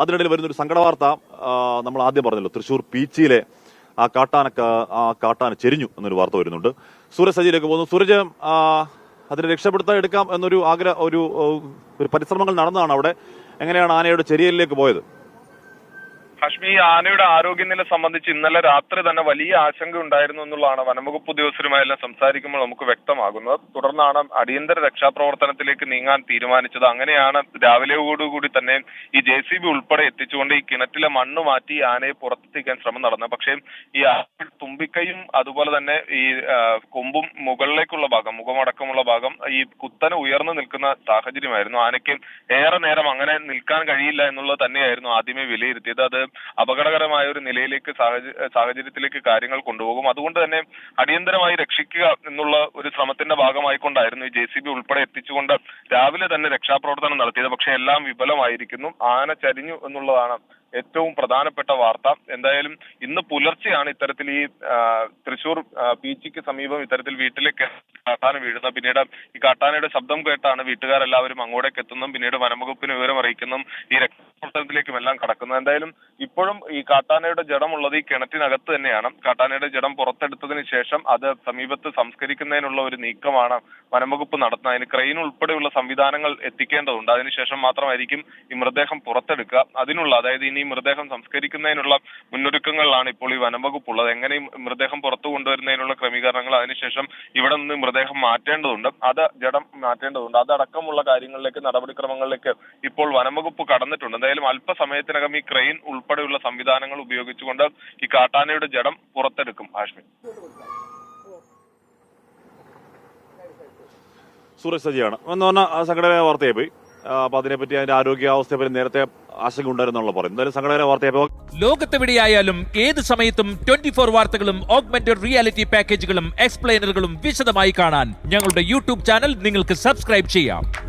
അതിനിടയിൽ വരുന്നൊരു സങ്കട വാർത്ത നമ്മൾ ആദ്യം പറഞ്ഞല്ലോ തൃശൂർ പീച്ചിയിലെ ആ കാട്ടാനക്ക ആ കാട്ടാന ചെരിഞ്ഞു എന്നൊരു വാർത്ത വരുന്നുണ്ട്. സൂരജ് സജിയിലേക്ക് പോകുന്നു. സൂരജ് അതിനെ രക്ഷപ്പെടുത്താൻ എടുക്കാം എന്നൊരു ആഗ്രഹ ഒരു ഒരു പരിശ്രമങ്ങൾ നടന്നതാണ് അവിടെ. എങ്ങനെയാണ് ആനയുടെ ചെരിയലിലേക്ക് പോയത്? ഹാഷ്മി ഈ ആനയുടെ ആരോഗ്യനില സംബന്ധിച്ച് ഇന്നലെ രാത്രി തന്നെ വലിയ ആശങ്ക ഉണ്ടായിരുന്നു എന്നുള്ളതാണ് വനംവകുപ്പ് ഉദ്യോഗസ്ഥരുമായെല്ലാം സംസാരിക്കുമ്പോൾ നമുക്ക് വ്യക്തമാകുന്നത്. തുടർന്നാണ് അടിയന്തര രക്ഷാപ്രവർത്തനത്തിലേക്ക് നീങ്ങാൻ തീരുമാനിച്ചത്. അങ്ങനെയാണ് രാവിലെയോടുകൂടി തന്നെ ഈ ജെ സി ബി ഉൾപ്പെടെ എത്തിച്ചുകൊണ്ട് ഈ കിണറ്റിലെ മണ്ണ് മാറ്റി ആനയെ പുറത്തെത്തിക്കാൻ ശ്രമം നടന്നത്. പക്ഷേ ഈ തുമ്പിക്കൈയും അതുപോലെ തന്നെ ഈ കൊമ്പും മുകളിലേക്കുള്ള ഭാഗം മുഖമടക്കമുള്ള ഭാഗം ഈ കുത്തനെ ഉയർന്നു നിൽക്കുന്ന സാഹചര്യമായിരുന്നു. ആനയ്ക്ക് ഏറെ നേരം അങ്ങനെ നിൽക്കാൻ കഴിയില്ല എന്നുള്ളത് തന്നെയായിരുന്നു ആദ്യമേ വിലയിരുത്തിയത്. അത് അപകടകരമായ ഒരു നിലയിലേക്ക് സാഹചര്യ സാഹചര്യത്തിലേക്ക് കാര്യങ്ങൾ കൊണ്ടുപോകും. അതുകൊണ്ട് തന്നെ അടിയന്തരമായി രക്ഷിക്കുക എന്നുള്ള ഒരു ശ്രമത്തിന്റെ ഭാഗമായിക്കൊണ്ടായിരുന്നു ഈ ജെ സി ബി ഉൾപ്പെടെ എത്തിച്ചുകൊണ്ട് രാവിലെ തന്നെ രക്ഷാപ്രവർത്തനം നടത്തിയത്. പക്ഷെ എല്ലാം വിഫലമായിരിക്കുന്നു. ആന ചരിഞ്ഞു എന്നുള്ളതാണ് ഏറ്റവും പ്രധാനപ്പെട്ട വാർത്ത. എന്തായാലും ഇന്ന് പുലർച്ചെയാണ് ഇത്തരത്തിൽ ഈ തൃശൂർ ബീച്ചിക്ക് സമീപം ഇത്തരത്തിൽ വീട്ടിലേക്ക് കാട്ടാന വീഴുന്നത്. പിന്നീട് ഈ കാട്ടാനയുടെ ശബ്ദം കേട്ടാണ് വീട്ടുകാരെല്ലാവരും അങ്ങോട്ടേക്ക് എത്തുന്നതും പിന്നീട് വനംവകുപ്പിന് വിവരം അറിയിക്കുന്നതും ഈ രക്ഷാപ്രവർത്തനത്തിലേക്കും എല്ലാം കടക്കുന്നത്. എന്തായാലും ഇപ്പോഴും ഈ കാട്ടാനയുടെ ജഡമുള്ളത് ഈ കിണറ്റിനകത്ത് തന്നെയാണ്. കാട്ടാനയുടെ ജഡം പുറത്തെടുത്തതിന് ശേഷം അത് സമീപത്ത് സംസ്കരിക്കുന്നതിനുള്ള ഒരു നീക്കമാണ് വനംവകുപ്പ് നടത്തുന്നത്. അതിന് ക്രെയിൻ ഉൾപ്പെടെയുള്ള സംവിധാനങ്ങൾ എത്തിക്കേണ്ടതുണ്ട്. അതിനുശേഷം മാത്രമായിരിക്കും ഈ മൃതദേഹം പുറത്തെടുക്കുക. അതിനുള്ള അതായത് ഇനി മൃതദേഹം സംസ്കരിക്കുന്നതിനുള്ള മുന്നൊരുക്കങ്ങളിലാണ് ഇപ്പോൾ ഈ വനംവകുപ്പ് ഉള്ളത് എങ്ങനെ മൃതദേഹം പുറത്തു കൊണ്ടുവരുന്നതിനുള്ള ക്രമീകരണങ്ങൾ അതിനുശേഷം ഇവിടെ നിന്ന് മൃതദേഹം മാറ്റേണ്ടതുണ്ട്. അത് ജഡം മാറ്റേണ്ടതുണ്ട്. അതടക്കമുള്ള കാര്യങ്ങളിലേക്ക് നടപടിക്രമങ്ങളിലേക്ക് ഇപ്പോൾ വനംവകുപ്പ് കടന്നിട്ടുണ്ട്. എന്തായാലും അല്പസമയത്തിനകം ഈ ക്രെയിൻ ഉൾപ്പെടെയുള്ള സംവിധാനങ്ങൾ ഉപയോഗിച്ചുകൊണ്ട് ഈ കാട്ടാനയുടെ ജഡം പുറത്തെടുക്കും. ആഷ്മി. സൂരജ് സജിയാണ്. എന്ന് പറഞ്ഞാൽ സംഘടന വാർത്തയായി പോയി. അപ്പൊ അതിനെപ്പറ്റി അതിന്റെ ആരോഗ്യാവസ്ഥയെ പറ്റി നേരത്തെ ആശങ്ക ഉണ്ടായിരുന്നുള്ള പറയും. എന്തായാലും സംഘടന വാർത്തയായി ലോകത്തെവിടെയായാലും ഏത് സമയത്തും ട്വന്റി ഫോർ വാർത്തകളും ഓഗ്മെന്റഡ് റിയാലിറ്റി പാക്കേജുകളും എക്സ്പ്ലെയിനറുകളും വിശദമായി കാണാൻ ഞങ്ങളുടെ യൂട്യൂബ് ചാനൽ നിങ്ങൾക്ക് സബ്സ്ക്രൈബ് ചെയ്യാം.